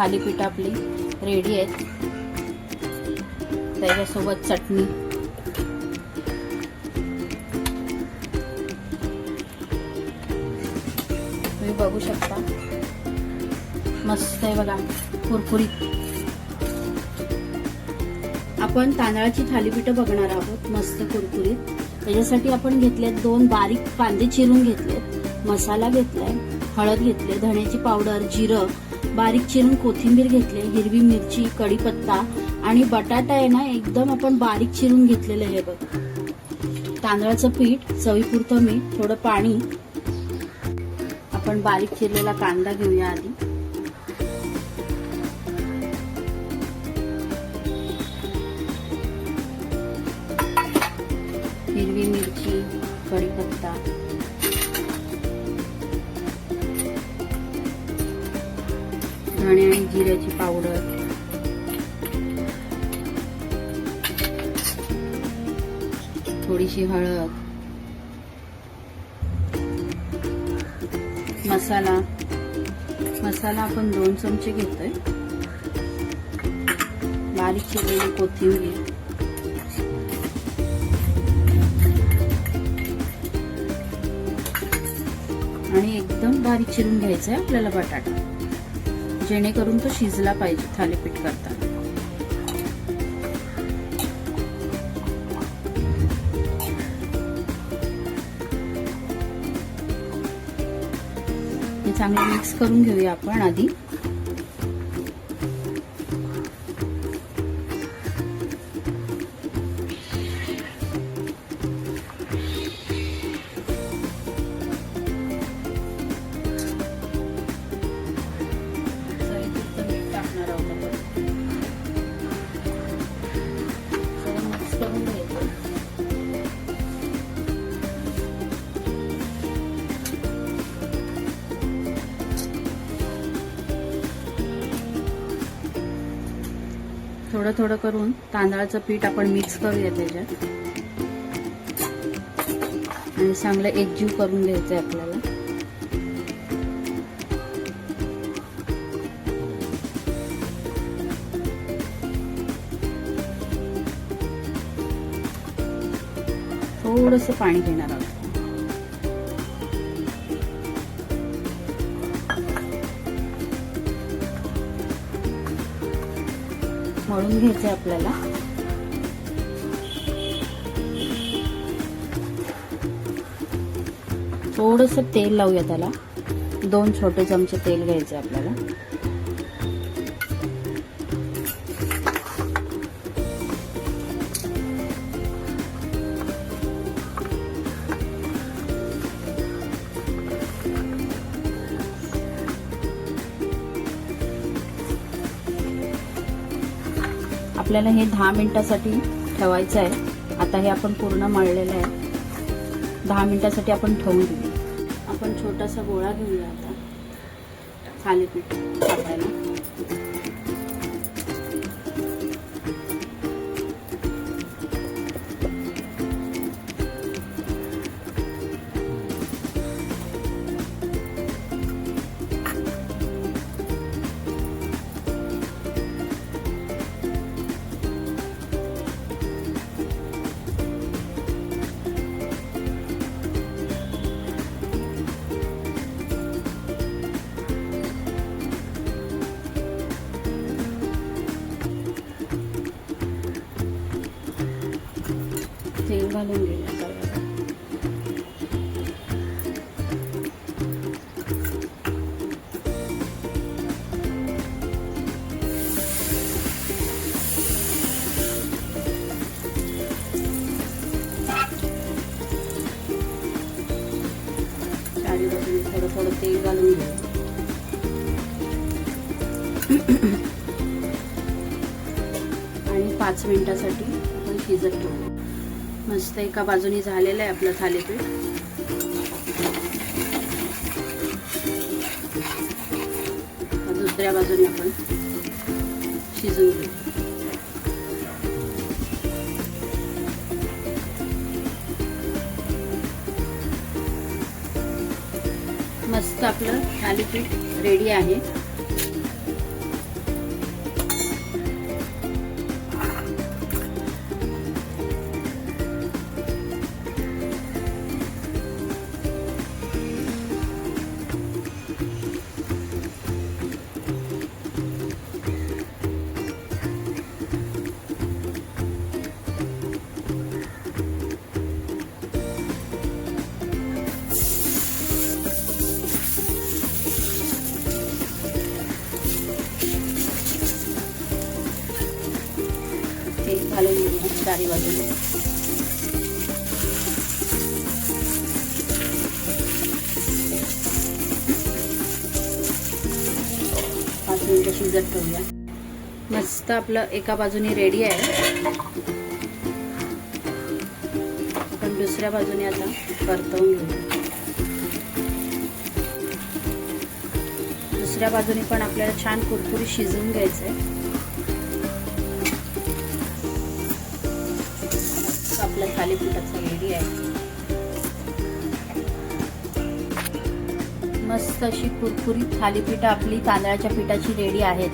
थालीपीठ आपली रेडी आहेत त्याच्यासोबत चटणी. तुम्ही बघू शकता. मस्त आहे बघा कुरकुरीत. आपण तांदळाची थालीपीठं बघणार आहोत मस्त कुरकुरीत. त्याच्यासाठी आपण घेतले दोन बारीक कांदे चिरून घेतलेत मसाला घेतलाय. हळद घेतले धण्याची पावडर जिरं बारीक चिरून कोथिंबीर घेतले हिरवी मिरची कढीपत्ता आणि बटाटा आहे ना एकदम आपण बारीक चिरून घेतलेलं हे बघ. तांदळाचं पीठ चवीपुरतं मीठ थोडं पाणी. आपण बारीक चिरलेला कांदा घेऊया आधी. धणे आणि जिऱ्याची पावडर. थोडीशी हळद. मसाला. मसाला आपण दोन चमचे घेतोय. बारीक चिरलेली कोथिंबीर. आणि एकदम बारीक चिरून घ्यायचा आहे आपल्याला बटाटा. जेणेकरून तो शिजला पाहिजे थालीपीठ करताना चांगलं मिक्स करून घेऊया आपण आधी. थोडं थोडं करून तांदळाचं पीठ आपण मिक्स करूया त्याच्यात. आणि चांगलं एकजीव करून घ्यायचं आहे आपल्याला. थोडंसं पाणी घेणार आहोत. मळून घ्यायचं आहे आपल्याला. थोडंसं तेल लावूया त्याला. दोन छोटे चमचे तेल घ्यायचे आपल्याला. आपल्याला हे दहा मिनिटासाठी ठेवायचं आहे. आता हे आपण पूर्ण मळलेलं आहे. दहा मिनिटासाठी आपण ठेवून देऊ. आपण छोटासा गोळा घेऊया आता. थालीपीठ टाकायला घालून घेऊया तव्यावर. चारी बाजूने थोडं थोडं तेल घालून घेऊ आणि पाच मिनिटासाठी आपण शिजत ठेवू मस्त एका बाजूने झालेलं आहे आपलं थालीपीठ. दुसऱ्या बाजूने आपण शिजवून घेऊ. मस्त आपलं थालीपीठ रेडी आहे. घालून घेऊया चारी बाजूने पाच मिनिटं शिजत ठेवूया. मस्त आपलं एका बाजूने रेडी आहे. पण दुसऱ्या बाजूने आता परतवून घेऊया. दुसऱ्या बाजूने पण आपल्याला छान कुरकुरी शिजवून घ्यायचं आहे आपलं थालीपीठाचं रेडी आहे. मस्त अशी कुरकुरीत थालीपीठ आपली तांदळाच्या पिठाची रेडी आहेत.